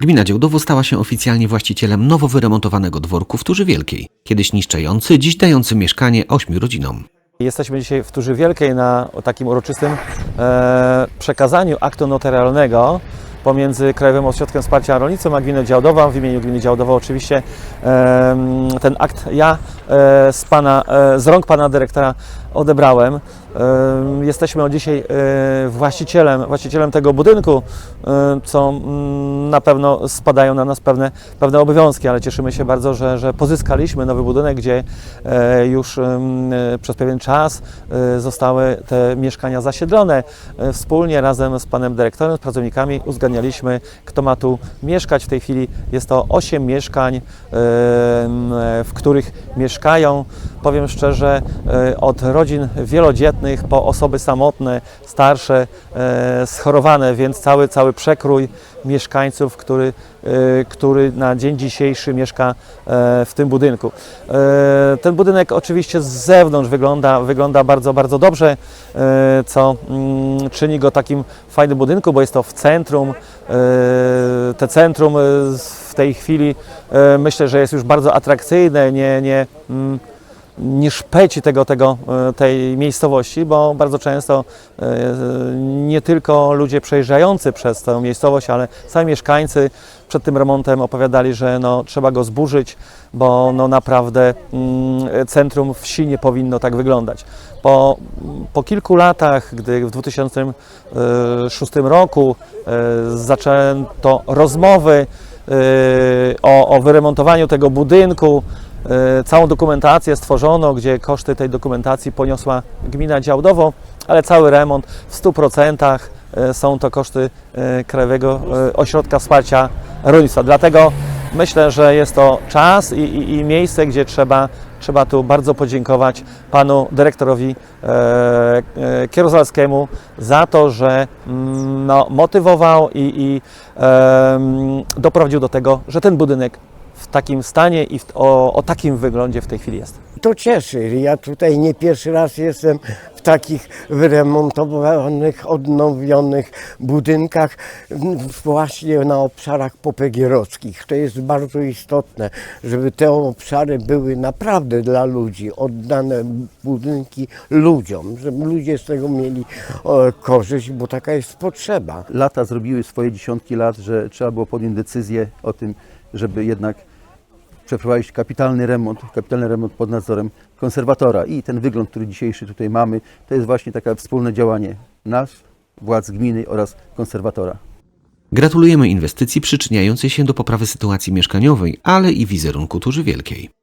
Gmina Działdowo stała się oficjalnie właścicielem nowo wyremontowanego dworku w Turzy Wielkiej, kiedyś niszczający, dziś dający mieszkanie ośmiu rodzinom. Jesteśmy dzisiaj w Turzy Wielkiej na takim uroczystym e, przekazaniu aktu notarialnego pomiędzy Krajowym Ośrodkiem Wsparcia Rolnictwa a Gminą Działdowa. W imieniu Gminy Działdowa oczywiście ten akt ja e, z, pana, e, z rąk Pana Dyrektora odebrałem. Em, Jesteśmy dzisiaj e, właścicielem, właścicielem tego budynku, e, co mm, na pewno spadają na nas pewne, pewne obowiązki, ale cieszymy się bardzo, że, że pozyskaliśmy nowy budynek, gdzie e, już przez pewien czas zostały te mieszkania zasiedlone. Wspólnie razem z panem dyrektorem, z pracownikami uzgadnialiśmy, kto ma tu mieszkać. W tej chwili jest to 8 mieszkań, w których mieszkają, powiem szczerze, od rodzin wielodzietnych po osoby samotne, starsze, e, schorowane, więc cały, cały przekrój mieszkańców, który, e, który na dzień dzisiejszy mieszka e, w tym budynku. Ten budynek oczywiście z zewnątrz wygląda, wygląda bardzo, bardzo dobrze, co mm, czyni go takim fajnym budynku, bo jest to w centrum. Te centrum w tej chwili myślę, że jest już bardzo atrakcyjne, nie, nie, mm, nie szpeci tego, tego, e, tej miejscowości, bo bardzo często e, nie tylko ludzie przejeżdżający przez tę miejscowość, ale sami mieszkańcy przed tym remontem opowiadali, że no, trzeba go zburzyć, bo no, naprawdę mm, centrum wsi nie powinno tak wyglądać. Po, po kilku latach, gdy w 2006 roku e, zaczęto rozmowy o, o wyremontowaniu tego budynku, Całą dokumentację stworzono, gdzie koszty tej dokumentacji poniosła gmina Działdowo, ale cały remont w 100% e, są to koszty e, Krajowego e, Ośrodka Wsparcia Rolnictwa. Dlatego myślę, że jest to czas i, i, i miejsce, gdzie trzeba, trzeba tu bardzo podziękować panu dyrektorowi e, e, Kierozalskiemu za to, że mm, no, motywował i, i e, doprowadził do tego, że ten budynek w takim stanie i w, o, o takim wyglądzie w tej chwili jest. To cieszy. Ja tutaj nie pierwszy raz jestem w takich wyremontowanych, odnowionych budynkach właśnie na obszarach popegierowskich. To jest bardzo istotne, żeby te obszary były naprawdę dla ludzi, oddane budynki ludziom, żeby ludzie z tego mieli korzyść, bo taka jest potrzeba. lata zrobiły swoje dziesiątki lat, że trzeba było podjąć decyzję o tym, żeby jednak przeprowadzić kapitalny remont, kapitalny remont pod nadzorem konserwatora. I ten wygląd, który dzisiejszy tutaj mamy, to jest właśnie takie wspólne działanie nas, władz gminy oraz konserwatora. Gratulujemy inwestycji przyczyniającej się do poprawy sytuacji mieszkaniowej, ale i wizerunku Turzy Wielkiej.